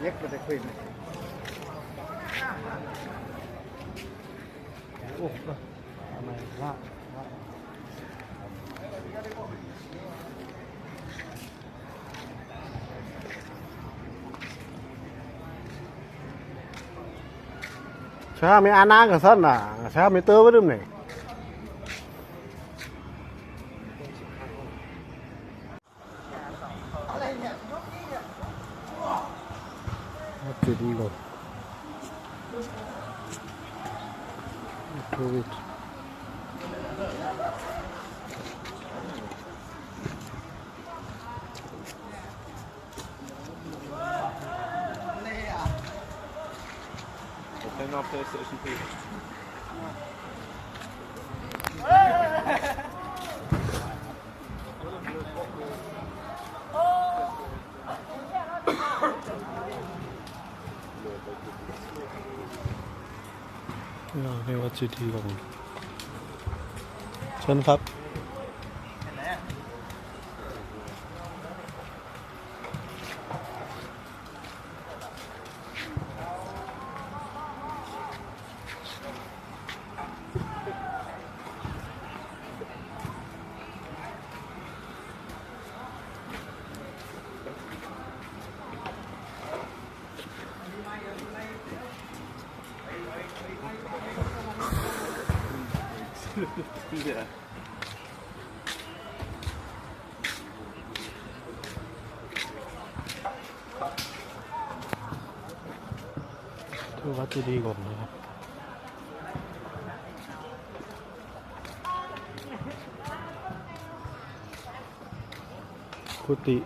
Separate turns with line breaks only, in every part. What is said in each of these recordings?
nhất là cái khuyên này
sao mày ra, ra. Saya ambil à? sao
sana, saya ambil tu
belum ni. querida. Aproveito. Tô tendo Oh! เราว่าจุดที่ลงเชิญครับ yeah. 배터리가 없네요 굿띠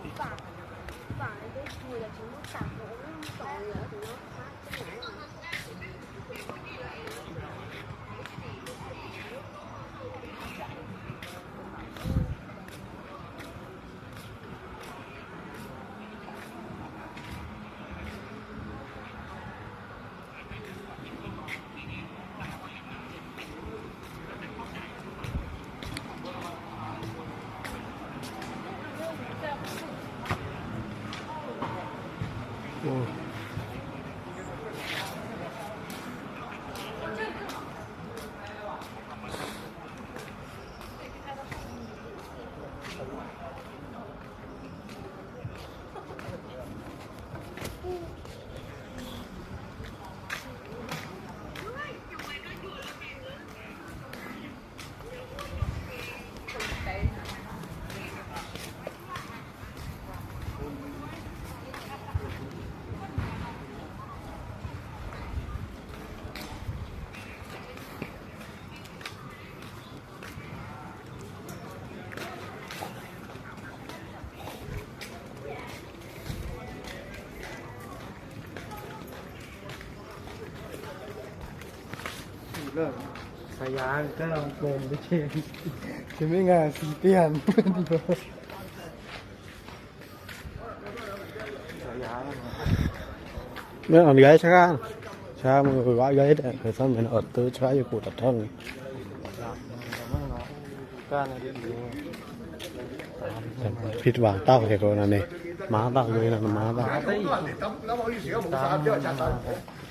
Oh. ยวสายยาง Nó còn gáy chắc Sao mà người gọi gáy đấy Rồi sao mình ở tư cho cho cụ tập thân ผิดหวังเต้าเหตุโรนั่นเองม้าเต้าเลยนะม้าเต้า
nó bảo gì sửa một sao cho chặt tay cái đi hỏi cái đi
เอินยัยชักอะโอ้สุดแต่มือตันตันเสียงมือตันอะมือตันอะ
từ mưa nè bà tập phố mày người ta cả
ไ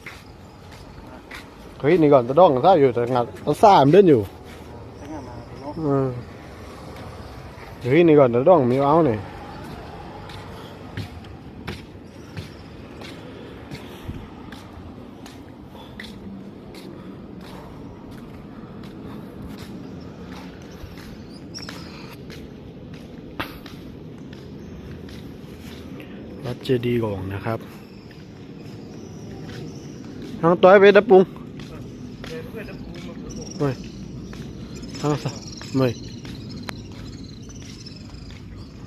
เฮ้ยนี่ก่อนตัวดองท่าอยู่แต่งัดตัวซ่ามเดินอยู่อืมเฮ้ยนี่ก่อนเดี๋ยวต้องมีเอาหน่อยวัดเจดีย์ก่อนนะครับทางตัวไปดับปุง Măi. Am asta. Măi.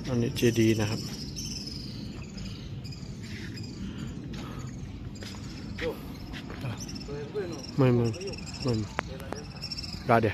อันนี้เจดีนะครับ ไม่ไม่ไม่ราเดีย